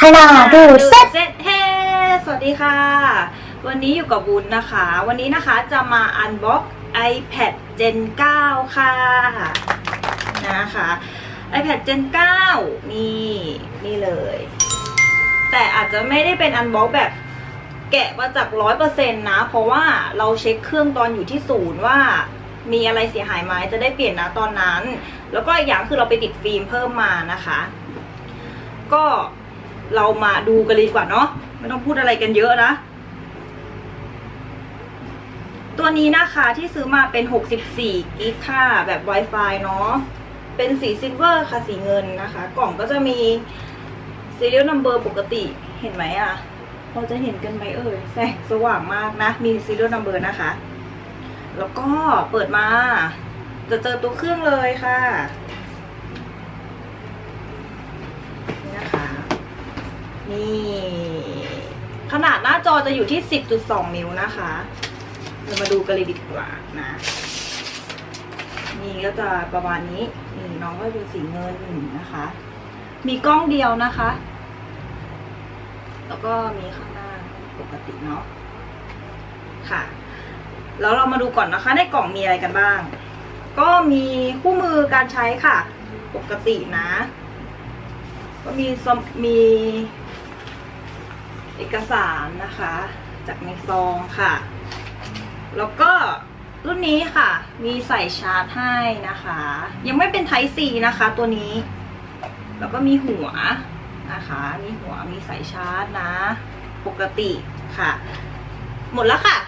ฮานาดูเซ็ตเฮสวัสดีค่ะ วันนี้อยู่กับวุ้นนะคะ วันนี้นะคะจะมาอันบ็อก iPad Gen 9 ค่ะ นะคะ iPad Gen 9 นี่ นี่เลย แต่อาจจะไม่ได้เป็นอันบ็อกแบบแกะมาจากร้อยเปอร์เซ็นต์นะ เพราะว่าเราเช็คเครื่องตอนอยู่ที่ศูนย์ว่ามีอะไรเสียหายไหมจะได้เปลี่ยนนะตอนนั้น แล้วก็อีกอย่างคือเราไปติดฟิล์มเพิ่มมานะคะ ก็ เรามาดูกันเลยดีกว่าเนาะไม่ต้องพูดอะไรกันเยอะนะ ตัวนี้นะคะที่ซื้อมาเป็น 64 กิกค่ะ แบบ Wi-Fi เนาะเป็นสีซิลเวอร์ค่ะสีเงินนะคะ กล่องก็จะมี serial number ปกติเห็นไหมอะเราจะเห็นกันไหมเอ่ยแสงสว่างมากนะ มี serial number นะคะ แล้วก็เปิดมา จะเจอตัวเครื่องเลยค่ะ นี่นะคะ นี่ ขนาดหน้าจอจะอยู่ที่ 10.2 นิ้วนะคะ เรามาดูกันเลยดีกว่านะ นี่ก็จะประมาณนี้ นี่น้องก็เป็นสีเงินนะคะ มีกล้องเดียวนะคะ แล้วก็มีข้างหน้าปกติเนาะ ค่ะ แล้วเรามาดูก่อนนะคะ ในกล่องมีอะไรกันบ้าง ก็มีคู่มือการใช้ค่ะ ปกตินะก็มีซมี เอกสารนะคะ จากในซองค่ะ แล้วก็รุ่นนี้ค่ะ มีใส่ชาร์จให้นะคะ ยังไม่เป็น Type C นะคะ ตัวนี้ แล้วก็มีหัวนะคะ มีหัวมีสายชาร์จนะ ปกติค่ะ หมดแล้วค่ะ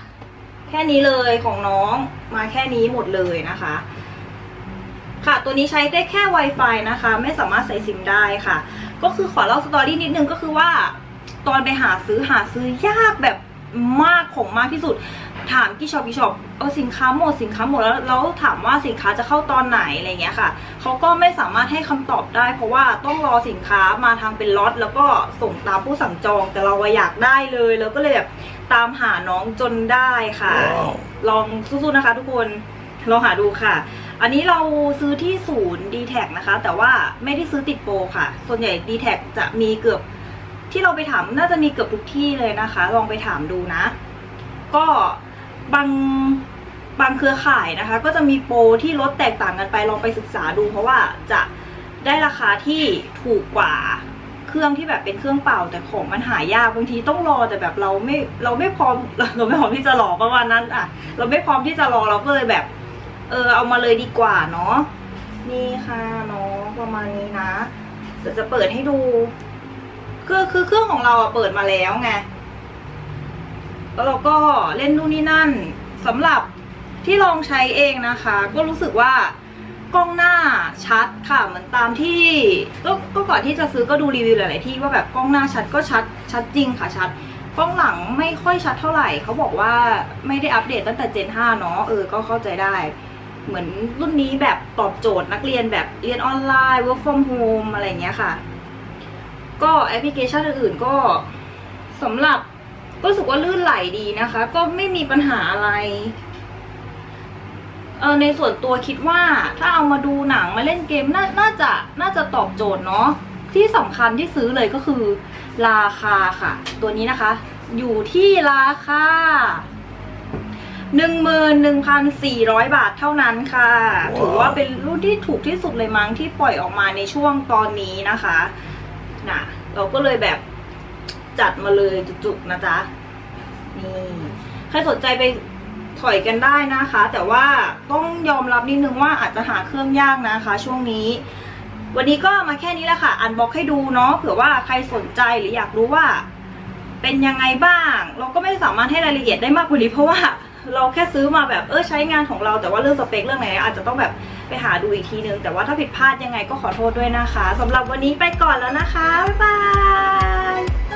แค่นี้เลยของน้องมาแค่นี้หมดเลยนะคะ ค่ะตัวนี้ใช้ได้แค่ Wi-Fi นะคะ ไม่สามารถใส่ซิมได้ค่ะ ก็คือขอเล่าสตอรี่นิดนึงก็คือว่า ตอนไปหาซื้อหาซื้อยากแบบมากของมากที่สุด ถามกี่ช็อปกี่ช็อปเออสินค้าหมดสินค้าหมดแล้วแล้วถามว่าสินค้าจะเข้าตอนไหนอะไรเงี้ยค่ะเขาก็ไม่สามารถให้คำตอบได้ เพราะว่าต้องรอสินค้ามาทางเป็นล็อตแล้วก็ส่งตามผู้สั่งจองแต่เราอะอยากได้เลยแล้วก็เลยแบบตามหาน้องจนได้ค่ะลองสู้ๆนะคะ ทุกคนลองหาดูค่ะ อันนี้เราซื้อที่ศูนย์ d t แทนะคะ แต่ว่าไม่ได้ซื้อติดโปรค่ะ ส่วนใหญ่ d t แทจะมีเกือบ ที่เราไปถามน่าจะมีเกือบทุกที่เลยนะคะ ลองไปถามดูนะ ก็บางบางเครือข่ายนะคะ ก็จะมีโปรที่ลดแตกต่างกันไปลองไปศึกษาดู เพราะว่าจะได้ราคาที่ถูกกว่าเครื่องที่แบบเป็นเครื่องเป่าแต่ของมันหายากบางทีต้องรอแต่แบบเราไม่เราไม่พร้อมเราไม่พร้อมที่จะรอประมาณนั้นอะ เราไม่พร้อมที่จะรอเราก็เลยแบบ เออเอามาเลยดีกว่าเนาะนี่ค่ะเนาะประมาณนี้นะเดี๋ยวจะเปิดให้ดู คือคือเครื่องของเราอะเปิดมาแล้วไง แล้วเราก็เล่นนู่นนี่นั่นสำหรับที่ลองใช้เองนะคะ ก็รู้สึกว่ากล้องหน้าชัดค่ะเหมือนตามที่ก็ก็ก่อนที่จะซื้อก็ดูรีวิวหลาย ๆ ที่ว่าแบบกล้องหน้าชัดก็ชัดชัดจริงค่ะชัดกล้องหลังไม่ค่อยชัดเท่าไหร่เขาบอกว่าไม่ได้อัปเดตตั้งแต่ Gen 5 เนาะเออก็เข้าใจได้ เหมือนรุ่นนี้แบบตอบโจทย์นักเรียนแบบเรียนออนไลน์ work from home อะไรเงี้ยค่ะ ก็แอปพลิเคชันอื่นๆก็สำหรับก็รู้สึกว่าลื่นไหลดีนะคะ ก็ไม่มีปัญหาอะไรเออในส่วนตัวคิดว่าถ้าเอามาดูหนังมาเล่นเกมน่าน่าจะน่าจะตอบโจทย์เนาะที่สำคัญที่ซื้อเลยก็คือ ราคาค่ะ ตัวนี้นะคะ อยู่ที่ราคา11,400 บาทเท่านั้นค่ะ ถือว่าเป็นรุ่นที่ถูกที่สุดเลยมั้งที่ปล่อยออกมาในช่วงตอนนี้นะคะ นะเราก็เลยแบบจัดมาเลยจุกๆนะจ๊ะนี่ใครสนใจไปถอยกันได้นะคะ แต่ว่าต้องยอมรับนิดนึงว่าอาจจะหาเครื่องยากนะคะ ช่วงนี้ วันนี้ก็มาแค่นี้แหละค่ะ อันบอกให้ดูเนาะเผื่อว่าใครสนใจหรืออยากรู้ว่า เป็นยังไงบ้าง เราก็ไม่สามารถให้รายละเอียดได้มากกว่านี้เพราะว่าเราแค่ซื้อมาแบบเออใช้งานของเราแต่ว่าเรื่องสเปคเรื่องไหนอาจจะต้องแบบไปหาดูอีกทีนึง แต่ว่าถ้าผิดพลาดยังไงก็ขอโทษด้วยนะคะสำหรับวันนี้ไปก่อนแล้วนะคะ บ๊ายบาย